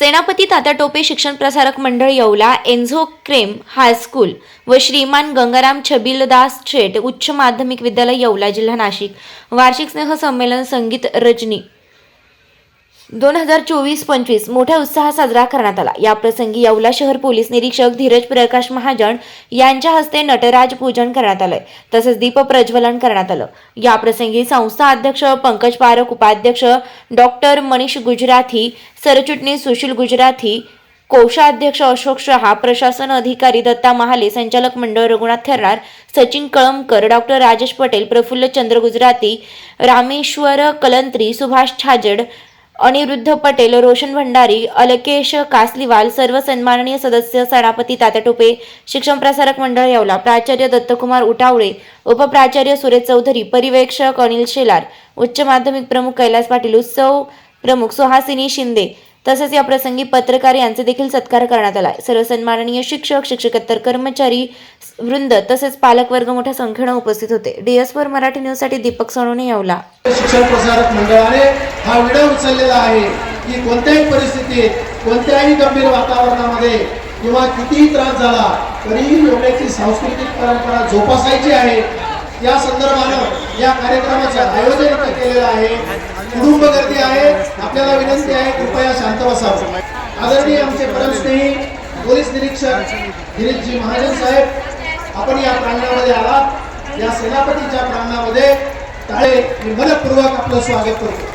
सेनापती तात्या टोपे शिक्षण Prasarak Mandal Yeola एन्झो cream high school व श्रीमान गंगाराम छबिलदास शेठ उच्च माध्यमिक विद्यालय येवला जिल्हा नाशिक. वार्षिक स्नेह संमेलन संगीत रजनी दोन हजार चोवीस पंचवीस मोठ्या उत्साहात साजरा करण्यात आला. याप्रसंगी येवला शहर पोलीस निरीक्षक धीरज प्रकाश महाजन यांच्या हस्ते नटराज पूजन करण्यात आलंय. तसंच दीप प्रज्वलन करण्यात आलं. याप्रसंगी संस्था अध्यक्ष पंकज पारक उपाध्यक्ष डॉक्टर मनीष गुजराथी सरचिटणीस सुशील गुजराथी कोषाध्यक्ष अशोक शहा प्रशासन अधिकारी दत्ता महाले संचालक मंडळ रघुनाथ थेरणार सचिन कळमकर डॉक्टर राजेश पटेल प्रफुल्ल चंद्र गुजराती रामेश्वर कलंत्री सुभाष छाजड अनिरुद्ध पटेल रोशन भंडारी अलकेश कासलीवाल सर्व सन्माननीय सदस्य सणापती तात्या टोपे शिक्षण प्रसारक मंडळ येवला प्राचार्य दत्तकुमार उटावळे उपप्राचार्य सुरेश चौधरी परिवेक्षक अनिल शेलार उच्च माध्यमिक प्रमुख कैलास पाटील उत्सव प्रमुख सुहासिनी शिंदे तसेच या प्रसंगी पत्रकार यांचे देखील सत्कार करण्यात आला. सर्व सन्माननीय शिक्षक शिक्षकेतर कर्मचारी वृंद तसेच पालकवर्ग मोठ्या संख्येनं उपस्थित होते. डीएस फोर मराठी न्यूजसाठी दीपक सोनवणे येवला. शिक्षण प्रसारक मंडळाने हा विडा उचललेला आहे की कोणत्याही परिस्थितीत कोणत्याही गंभीर वातावरणामध्ये किंवा कितीही त्रास झाला तरीही योगाची सांस्कृतिक परंपरा जोपासायची आहे. या संदर्भानं या कार्यक्रमाचं आयोजन केलेलं आहे. कुटुंब गर्दी आहे. आपल्याला विनंती आहे कृपया शांत बसावं. आदरणीय आमचे परमस्नेही पोलीस निरीक्षक गिरीशजी महाजन साहेब आपण या प्रांगणामध्ये आलात. या सेनापतीच्या प्रांगणामध्ये टाळे मी मनपूर्वक आपलं स्वागत करतो.